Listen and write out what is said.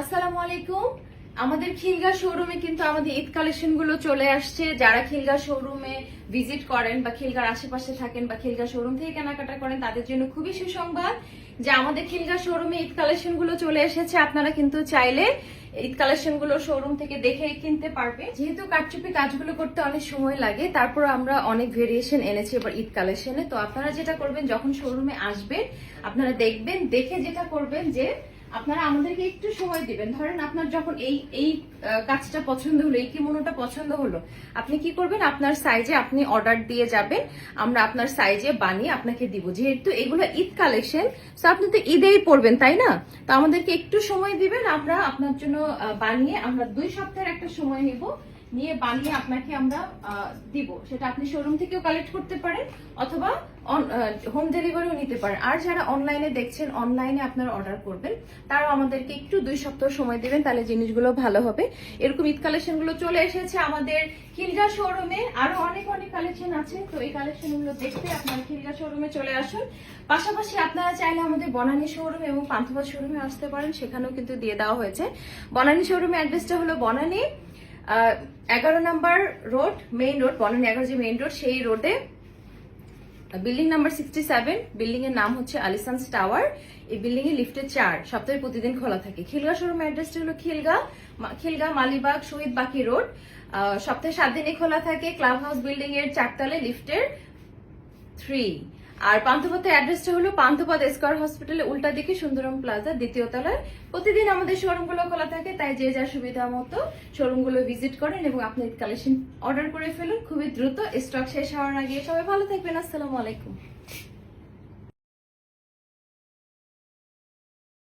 আসসালামু আলাইকুম। আমাদের খিলগা শোরুমে কিন্তু আমাদের ঈদ কালেকশনগুলো চলে আসছে। যারা খিলগা শোরুমে ভিজিট করেন বা খিলগার আশেপাশে থাকেন বা খিলগা শোরুম থেকে কেনাকাটা করেন, তাদের জন্য খুবই সুসংবাদ যে আমাদের খিলগা শোরুমে ঈদ কালেকশনগুলো চলে এসেছে। আপনারা কিন্তু চাইলে ঈদ কালেকশনগুলো শোরুম থেকে দেখে কিনতে পারবে যেহেতু কাটচুপি কাজগুলো করতে অনেক সময় লাগে, তারপর আমরা অনেক ভেরিয়েশন এনেছি এবার ঈদ কালেকশনে তো আপনারা যেটা করবেন, যখন শোরুমে আসবেন, আপনারা দেখবেন, দেখে যেটা করবেন যে আপনারা আমাদেরকে একটু সময় দিবেন। ধরেন আপনার যখন এই এই কাজটা পছন্দ হলো, এই কিমোনোটা পছন্দ হলো, আপনি কি করবেন? আপনার সাইজে আপনি অর্ডার দিয়ে যাবেন। আমরা আপনার সাইজে বানিয়ে আপনাকে দিব। যেহেতু এগুলো ঈদ কালেকশন তো আপনি তো ঈদেই পড়বেন তাই না? তো আমাদেরকে একটু সময় দিবেন। আমরা আপনার জন্য বানিয়ে আমরা দুই সপ্তাহের একটা সময় নিব। নিয়ে বানিয়ে আপনাকে আমরা দিব। সেটা আপনি শোরুম থেকেও কালেক্ট করতে পারেন, অথবা হোম ডেলিভারিও নিতে পারেন। আর যারা অনলাইনে দেখছেন অনলাইনে আপনারা অর্ডার করবেন, তারাও আমাদেরকে একটু দুই সপ্তাহ সময় দেবেন, তাহলে জিনিসগুলো ভালো হবে। এরকম ঈদ কালেকশনগুলো চলে এসেছে আমাদের খিলগা শোরুমে আরও অনেক অনেক কালেকশন আছে। তো এই কালেকশনগুলো দেখতে আপনারা খিলগা শোরুমে চলে আসুন। পাশাপাশি আপনারা চাইলে আমাদের বনানী শোরুম এবং পান্থপথ শোরুমে আসতে পারেন। সেখানেও কিন্তু দিয়ে দেওয়া হয়েছে। বনানী শোরুমের অ্যাড্রেসটা হলো বনানী এগারো number road main road Banani এগারো যে মেইন রোড সেই রোডে building number sixty seven building এর নাম হচ্ছে আলিসান্স টাওয়ার এই বিল্ডিং এর লিফটে চার, সপ্তাহে প্রতিদিন খোলা থাকে। খিলগা শোরুম অ্যাড্রেসটা হলো খিলগা খিলগা, মালিবাগ, শহীদ বাকি রোড। সপ্তাহে সাত দিনই খোলা থাকে ক্লাব হাউস বিল্ডিং এর চারতলে লিফটের থ্রি আর পান্থপথের অ্যাড্রেসটা হলো পান্থপথ স্কোয়ার হসপিটালে উল্টা দিকে সুন্দরম প্লাজা দ্বিতীয় তলায়। প্রতিদিন আমাদের শোরুমগুলো খোলা থাকে, তাই যে যার সুবিধা মতো শোরুমগুলো ভিজিট করেন এবং আপনি কালেকশন অর্ডার করে ফেলুন। খুবই দ্রুত স্টক শেষ হওয়ার আগে। সবাই ভালো থাকবেন। আসসালামু আলাইকুম।